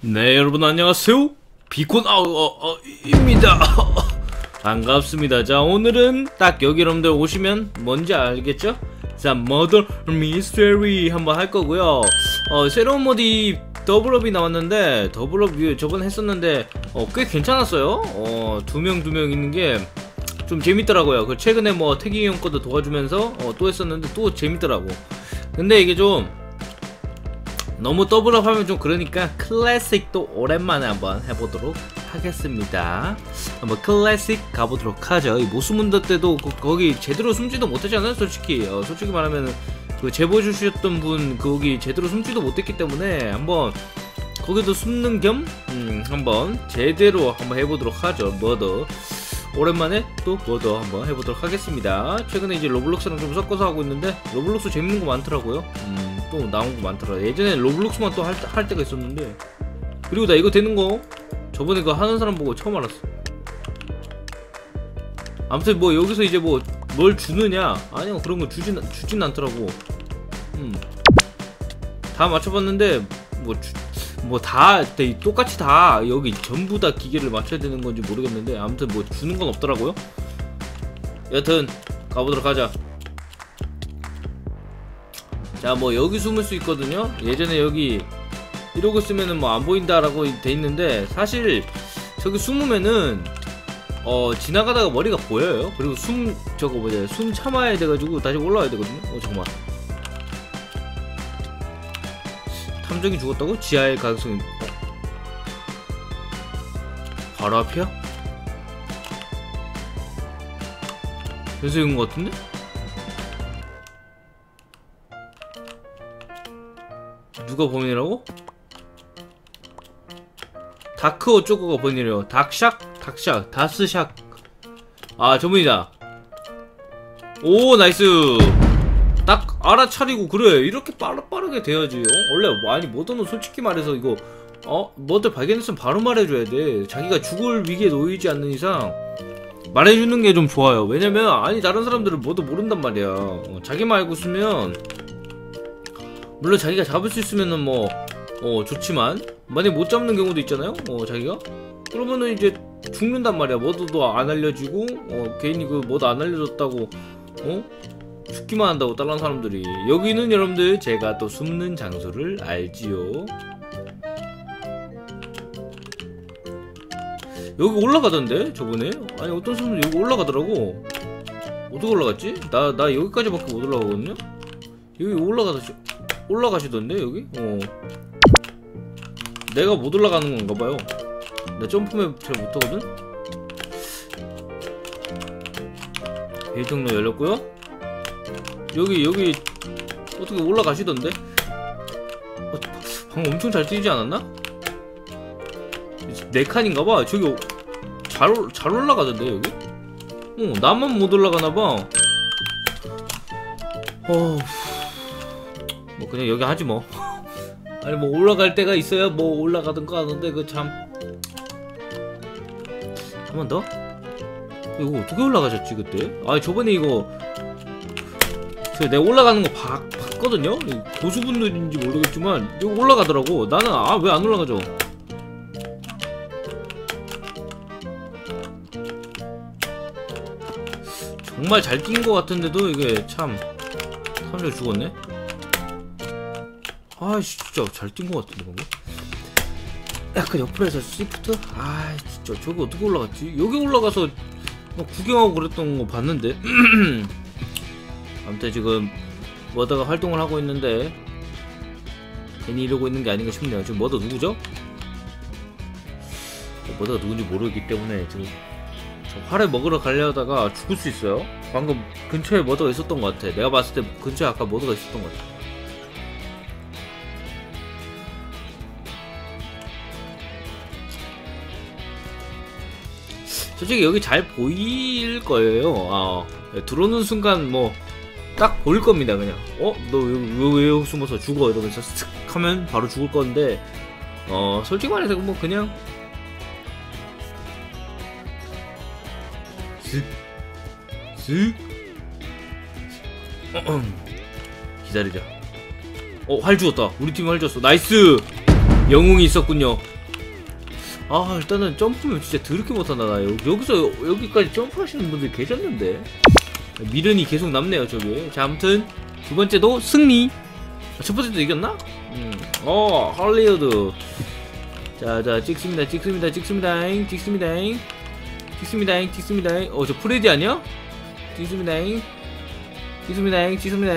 네 여러분 안녕하세요. 비콘 아우어입니다. 반갑습니다. 자 오늘은 딱 여기 여러분들 오시면 뭔지 알겠죠? 자 머더 미스테리 한번 할 거고요. 어 새로운 모디 더블업이 나왔는데 더블업 저번 했었는데 어, 꽤 괜찮았어요. 어두 명 두 명 있는 게 좀 재밌더라고요. 그 최근에 뭐 태기 형 것도 도와주면서 어, 또 했었는데 또 재밌더라고. 근데 이게 좀 너무 더블업 하면 좀 그러니까 클래식도 오랜만에 한번 해보도록 하겠습니다. 한번 클래식 가보도록 하죠. 이 모스문더 때도 거, 기 제대로 숨지도 못했잖아요, 솔직히. 어, 솔직히 말하면 그 제보 주셨던 분 거기 제대로 숨지도 못했기 때문에 한번 거기도 숨는 겸 음, 한번 제대로 한번 해보도록 하죠. 머더. 오랜만에 또 머더 한번 해보도록 하겠습니다. 최근에 이제 로블록스랑 좀 섞어서 하고 있는데 로블록스 재밌는 거 많더라고요. 음, 또 나온 거 많더라. 예전에 로블록스만 또 할 할 때가 있었는데 그리고 나 이거 되는 거 저번에 그거 하는 사람 보고 처음 알았어. 아무튼 뭐 여기서 이제 뭐 뭘 주느냐 아니요 그런 거 주진 주진 않더라고. 음. 다 맞춰봤는데 뭐 주, 뭐 다 똑같이 다 여기 전부 다 기계를 맞춰야 되는 건지 모르겠는데 아무튼 뭐 주는 건 없더라고요. 여튼 가보도록 하자. 자, 뭐 여기 숨을 수 있거든요. 예전에 여기 이러고 쓰면은 뭐 안 보인다라고 돼 있는데 사실 저기 숨으면은 어 지나가다가 머리가 보여요. 그리고 숨 저거 뭐냐 숨 참아야 돼가지고 다시 올라와야 되거든요. 어 잠깐만. 탐정이 죽었다고? 지하의 가능성이 어? 바로 앞이야? 이건 것 같은데? 누가 범인이라고? 다크 어쩌고가 범인이래요 닥샥? 닥샥 다스샥 아 저분이다 오 나이스 딱 알아차리고 그래. 이렇게 빠르, 빠르게 돼야지. 어? 원래 아니 뭐든 솔직히 말해서 이거 어? 뭐들 발견했으면 바로 말해줘야 돼. 자기가 죽을 위기에 놓이지 않는 이상 말해주는 게 좀 좋아요. 왜냐면 아니 다른 사람들은 뭐도 모른단 말이야. 어, 자기만 알고 있으면 물론 자기가 잡을 수 있으면은 뭐 어, 좋지만 만약 못 잡는 경우도 있잖아요. 어, 자기가. 그러면은 이제 죽는단 말이야. 뭐도 안 알려지고 어, 괜히 그 뭐도 안 알려줬다고 어? 죽기만 한다고 다른 사람들이 여기는 여러분들 제가 또 숨는 장소를 알지요 여기 올라가던데 저번에 아니 어떤 사람들 여기 올라가더라고 어떻게 올라갔지? 나, 나 여기까지밖에 못 올라가거든요? 여기 올라가다 올라가시던데 여기? 어 내가 못 올라가는 건가 봐요 나 점프맵 잘 못하거든? 일등로 열렸고요 여기 여기 어떻게 올라가시던데? 어, 방금 엄청 잘 뛰지 않았나? 네 칸인가봐 저기 잘, 잘 올라가던데 여기? 어 나만 못 올라가나봐 어... 뭐 그냥 여기 하지 뭐 아니 뭐 올라갈 때가 있어야 뭐 올라가든 거 하는데 그 참 한 번 더? 이거 어떻게 올라가셨지 그때? 아 저번에 이거 저 내가 올라가는 거 봐, 봤거든요? 고수분들인지 모르겠지만 이거 올라가더라고 나는 아 왜 안 올라가죠? 정말 잘뛴거 같은데도 이게 참 탐정 죽었네 아씨 진짜 잘 뛴 것 같은데 방금 약간 옆으로 해서 시프트? 아 진짜 저기 어떻게 올라갔지? 여기 올라가서 막 구경하고 그랬던 거 봤는데 아무튼 지금 머더가 활동을 하고 있는데 괜히 이러고 있는 게 아닌가 싶네요 지금 머더 누구죠? 머더가 누군지 모르기 때문에 지금 저 활을 먹으러 가려다가 죽을 수 있어요 방금 근처에 머더가 있었던 것 같아 내가 봤을 때 근처에 아까 머더가 있었던 것 같아 솔직히 여기 잘 보일 거예요. 아, 들어오는 순간 뭐 딱 보일 겁니다. 그냥 어? 너왜 왜 숨어서 죽어? 이러면서 슥 하면 바로 죽을 건데 어 솔직히 말해서 뭐 그냥 슥 슥. 기다리자. 어, 활 주었다. 우리 팀 활 주었어. 나이스! 영웅이 있었군요 아 일단은 점프면 진짜 더럽게 못한다 나 여기, 여기서 여기까지 점프하시는 분들 계셨는데 미련이 계속 남네요 저기 자 아무튼 두 번째도 승리 첫 번째도 이겼나? 음. 어 할리우드 자자 찍습니다 찍습니다 찍습니다 찍습니다 찍습니다 찍습니다 어저 프레디 아니야? 찍습니다 찍습니다 찍습니다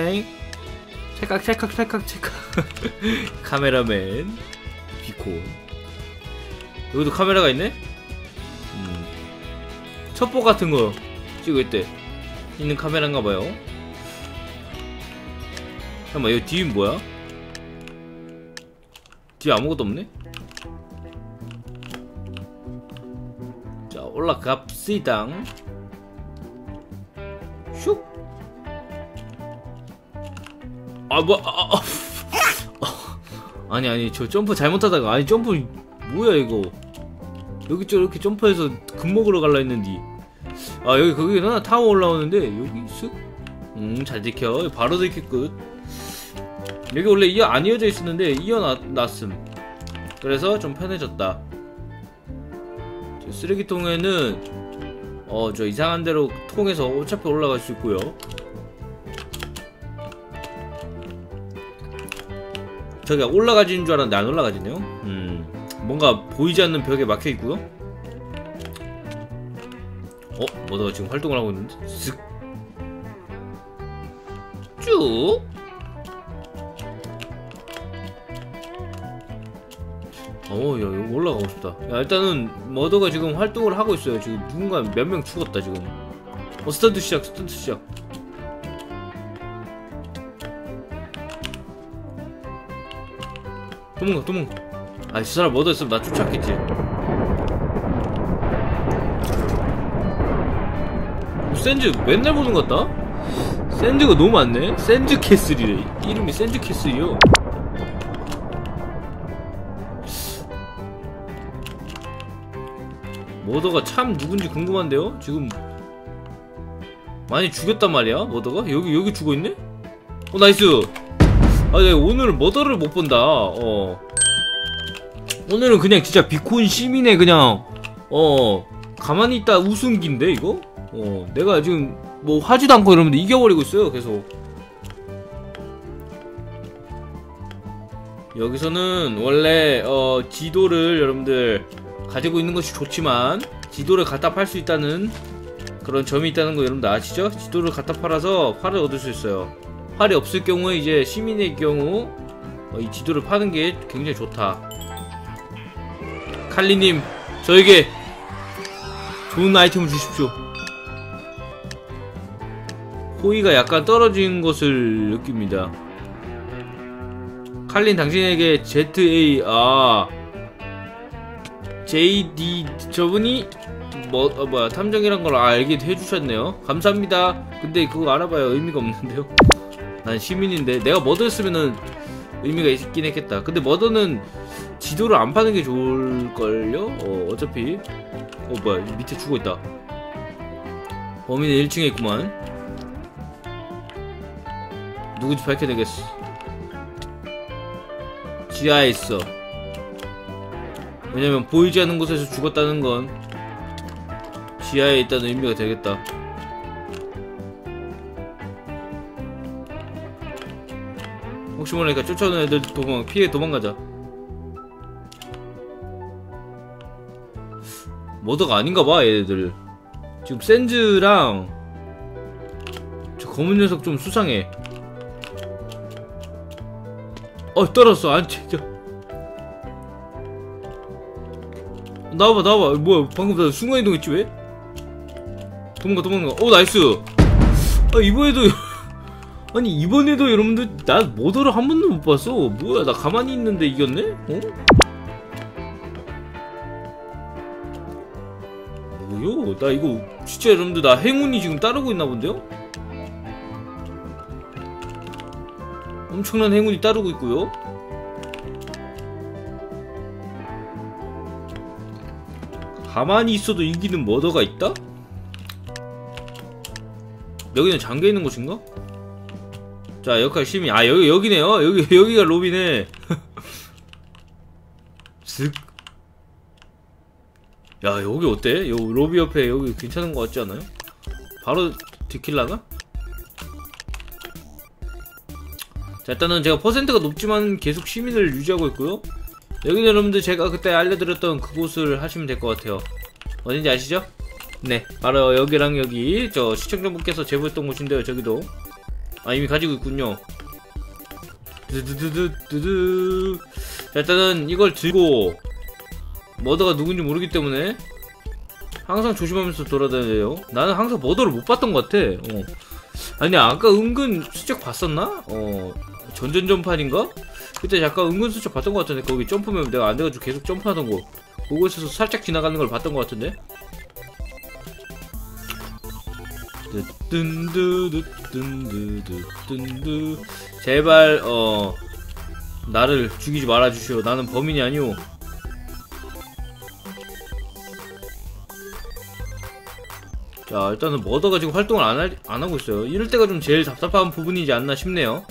찰칵 찰칵 찰칵 찰칵 카메라맨 비콘 여기도 카메라가 있네? 음. 첩보 같은 거 찍고 있대 있는 카메라인가봐요 잠깐만 여기 뒤는 뭐야? 뒤에 아무것도 없네? 자 올라갑시다 슉 아, 뭐, 아, 아, 아. 아니, 아니, 저 점프 잘못하다가, 아니, 점프, 뭐야, 이거. 여기 저렇게 점프해서 금 먹으러 갈라 했는데. 아, 여기, 거기나 타워 올라오는데, 여기 쓱? 음, 잘 지켜. 바로 지킬 끝. 여기 원래 이어 안 이어져 있었는데, 이어놨음. 그래서 좀 편해졌다. 저 쓰레기통에는, 어, 저 이상한 데로 통해서 어차피 올라갈 수 있고요. 저기가 올라가지는 줄 알았는데 안 올라가지네요. 음, 뭔가 보이지 않는 벽에 막혀 있고요. 어, 뭐다가 지금 활동을 하고 있는데? 쓱. 쭉. 어, 야, 여기 올라가고 싶다. 야, 일단은 머더가 지금 활동을 하고 있어요. 지금 누군가 몇 명 죽었다 지금. 어, 스턴트 시작, 스턴트 시작. 도망가 도망가 아이 저 사람 뭐더 있으면 나 쫓았겠지 샌즈 맨날 보는 것 같다? 샌즈가 너무 많네? 샌즈 캐슬이래 이름이 샌즈 캐슬이요 머더가 참 누군지 궁금한데요? 지금 많이 죽였단 말이야 머더가? 여기 여기 죽어있네? 어 나이스 아, 네, 오늘 머더를 못 본다. 어. 오늘은 그냥 진짜 비콘 시민의 그냥 어 가만히 있다 우승기인데 이거? 어 내가 지금 뭐 하지도 않고 이러는데 이겨버리고 있어요 계속. 여기서는 원래 어 지도를 여러분들 가지고 있는 것이 좋지만 지도를 갖다 팔 수 있다는 그런 점이 있다는 거 여러분들 아시죠? 지도를 갖다 팔아서 활을 얻을 수 있어요. 활이 없을 경우에 이제 시민의 경우 어, 이 지도를 파는 게 굉장히 좋다. 칼리님, 저에게 좋은 아이템을 주십시오. 호의가 약간 떨어진 것을 느낍니다. 칼린 당신에게 ZA 아 JD 저분이 뭐 어, 뭐야 탐정이란 걸 알게 해주셨네요. 감사합니다. 근데 그거 알아봐야 의미가 없는데요. 난 시민인데 내가 머더였으면은 의미가 있긴 했겠다. 근데 머더는 지도를 안 파는 게 좋을걸요? 어, 어차피 어 뭐야 밑에 죽어있다 범인은 1층에 있구만 누군지 밝혀내겠어? 지하에 있어. 왜냐면 보이지 않는 곳에서 죽었다는 건 지하에 있다는 의미가 되겠다. 혹시 모르니까 쫓아오는 애들 도망 피해 도망가자. 머더가 아닌가봐 얘네들. 지금 샌즈랑 저 검은 녀석 좀 수상해 어 떨었어 안 진짜 나와봐 나와봐 뭐야 방금 나 순간이동했지 왜? 도망가 도망가 오 나이스 아 이번에도 아니 이번에도 여러분들 나 머더를 한 번도 못 봤어 뭐야 나 가만히 있는데 이겼네? 어? 뭐요? 나 이거 진짜 여러분들 나 행운이 지금 따르고 있나 본데요? 엄청난 행운이 따르고 있고요 가만히 있어도 이기는 머더가 있다? 여기는 잠겨있는 곳인가? 자 역할 시민 아 여기 여기네요 여기 여기가 로비네 쓱. 야 여기 어때? 요 로비 옆에 여기 괜찮은 거 같지 않아요? 바로 디킬라가? 자 일단은 제가 퍼센트가 높지만 계속 시민을 유지하고 있고요. 여기는 여러분들 제가 그때 알려드렸던 그곳을 하시면 될 것 같아요. 어딘지 아시죠? 네 바로 여기랑 여기 저 시청자분께서 제보했던 곳인데요 저기도. 아 이미 가지고 있군요. 두두두두두두. 자 일단은 이걸 들고 머더가 누군지 모르기 때문에 항상 조심하면서 돌아다녀요. 나는 항상 머더를 못 봤던 것 같아. 어. 아니 아까 은근 수적 봤었나? 어 전전전판인가? 그때 약간 은근슬쩍 봤던 것 같은데 거기 점프면 내가 안 돼가지고 계속 점프하던 거 그곳에서 살짝 지나가는 걸 봤던 것 같은데 뜬두두뜬두두뜬두 제발 어 나를 죽이지 말아 주시오 나는 범인이 아니오 자 일단은 머더가 지금 활동을 안, 할, 안 하고 있어요 이럴 때가 좀 제일 답답한 부분이지 않나 싶네요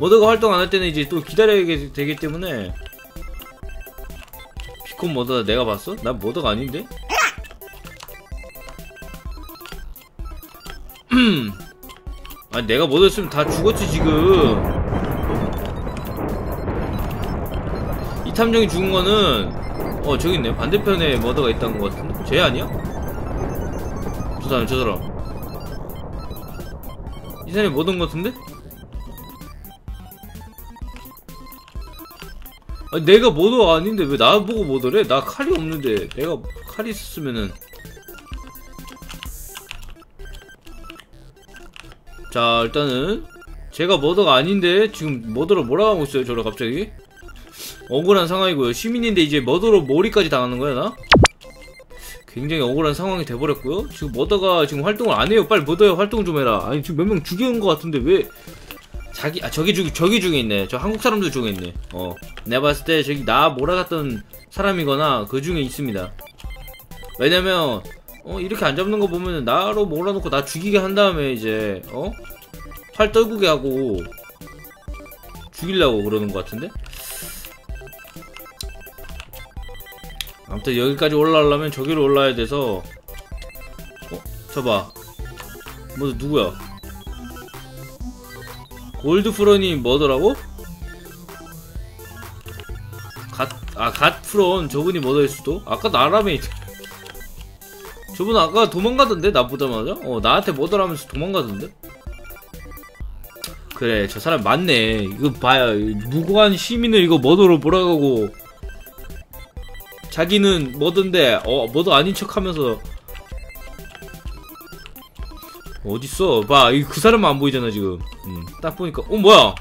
머더가 활동 안 할 때는 이제 또 기다려야 되기 때문에 비콘 머더다 내가 봤어? 난 머더가 아닌데? 아니 내가 머더였으면 다 죽었지 지금 이 탐정이 죽은 거는 어 저기 있네 반대편에 머더가 있다는 것 같은데 쟤 아니야? 저 사람 저 사람 이 사람이 머더인 것 같은데? 아니, 내가 머더 아닌데 왜 나보고 머더래? 나 칼이 없는데 내가 칼이 있었으면은. 자 일단은 제가 머더가 아닌데 지금 머더로 몰아가고 있어요 저를 갑자기. 억울한 상황이고요. 시민인데 이제 머더로 머리까지 당하는 거야 나? 굉장히 억울한 상황이 돼버렸고요. 지금 머더가 지금 활동을 안 해요. 빨리 머더야 활동 좀 해라. 아니 지금 몇 명 죽여온 것 같은데 왜 자기 아 저기 중 저기 중에 있네. 저 한국 사람들 중에 있네. 어. 내가 봤을 때 저기 나 몰아갔던 사람이거나 그 중에 있습니다. 왜냐면 어 이렇게 안 잡는 거 보면은 나로 몰아놓고 나 죽이게 한 다음에 이제 어 팔 떨구게 하고 죽이려고 그러는 것 같은데? 아무튼 여기까지 올라오려면 저기로 올라야 돼서 어 저봐. 뭐 누구야 골드프론이 뭐더라고? 갓, 아, 갓프론 저분이 뭐더일 수도? 아까 나라메 저분 아까 도망가던데 나 보자마자? 어 나한테 뭐더라면서 도망가던데? 그래 저 사람 맞네 이거 봐야 무고한 시민을 이거 머더로 몰아가고 자기는 뭐던데 어 뭐도 아닌 척 하면서 어딨어? 봐, 그 사람만 안 보이잖아, 지금. 음, 딱 보니까, 어, 뭐야?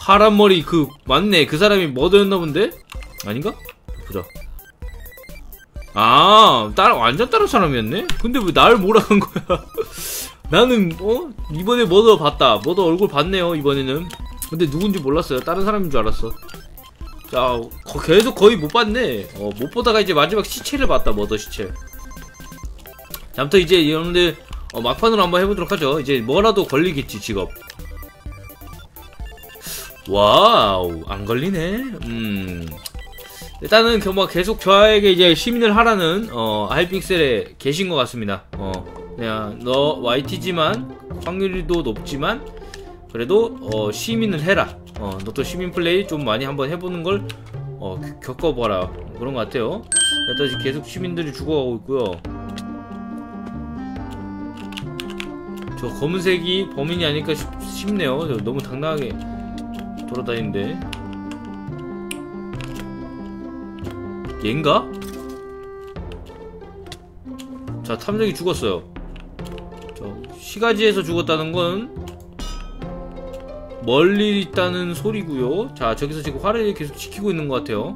파란 머리, 그, 맞네. 그 사람이 머더였나 본데? 아닌가? 보자. 아, 따라, 완전 다른 사람이었네? 근데 왜날 몰아간 거야? 나는, 어? 이번에 머더 봤다. 머더 얼굴 봤네요, 이번에는. 근데 누군지 몰랐어요. 다른 사람인 줄 알았어. 자, 거, 계속 거의 못 봤네. 어, 못 보다가 이제 마지막 시체를 봤다, 머더 시체. 자, 아무튼 이제 여러분들 어, 막판으로 한번 해보도록 하죠. 이제 뭐라도 걸리겠지 직업. 와우 안 걸리네. 음 일단은 뭐 계속 저에게 이제 시민을 하라는 어 하이픽셀에 계신 것 같습니다. 어 그냥 너 YT지만 확률도 높지만 그래도 어 시민을 해라. 어 너도 시민 플레이 좀 많이 한번 해보는 걸 어, 겪어봐라 그런 것 같아요. 일단 계속 시민들이 죽어가고 있고요. 저 검은색이 범인이 아닐까 싶, 싶네요. 너무 당당하게 돌아다니는데. 얘인가? 자 탐정이 죽었어요. 저 시가지에서 죽었다는 건 멀리 있다는 소리고요. 자 저기서 지금 화를 계속 지키고 있는 것 같아요.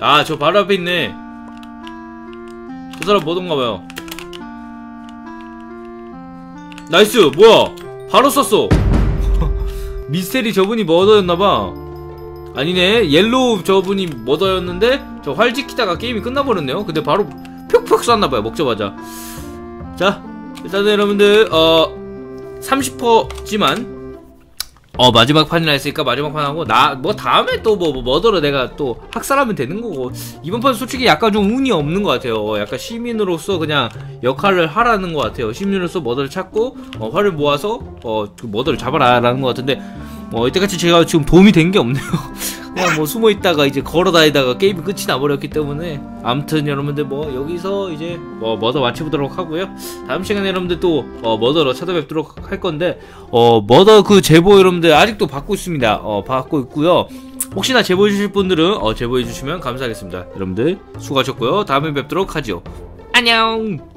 아 저 바로 앞에 있네 저 사람 뭐던가 봐요. 나이스! 뭐야? 바로 썼어! 미스테리 저분이 머더였나봐. 아니네. 옐로우 저분이 머더였는데 저 활 지키다가 게임이 끝나버렸네요. 근데 바로 푹푹 쐈나봐요. 먹자마자. 자 일단은 여러분들 어 30%지만 어 마지막 판이라 했으니까 마지막 판 하고 나 뭐 다음에 또뭐 머더러 내가 또 학살하면 되는 거고. 이번 판 솔직히 약간 좀 운이 없는 것 같아요. 어, 약간 시민으로서 그냥 역할을 하라는 것 같아요. 시민으로서 머더를 찾고 어, 활을 모아서 어그 머더를 잡아라 라는 것 같은데 어 이때까지 제가 지금 도움이 된 게 없네요 그냥 뭐 숨어 있다가 이제 걸어 다니다가 게임이 끝이 나버렸기 때문에 아무튼 여러분들 뭐 여기서 이제 뭐 머더 마치보도록 하고요. 다음 시간에 여러분들 또 어, 머더로 찾아뵙도록 할 건데 어 머더 그 제보 여러분들 아직도 받고 있습니다. 어 받고 있고요. 혹시나 제보해 주실 분들은 어 제보해 주시면 감사하겠습니다. 여러분들 수고하셨고요. 다음에 뵙도록 하죠. 안녕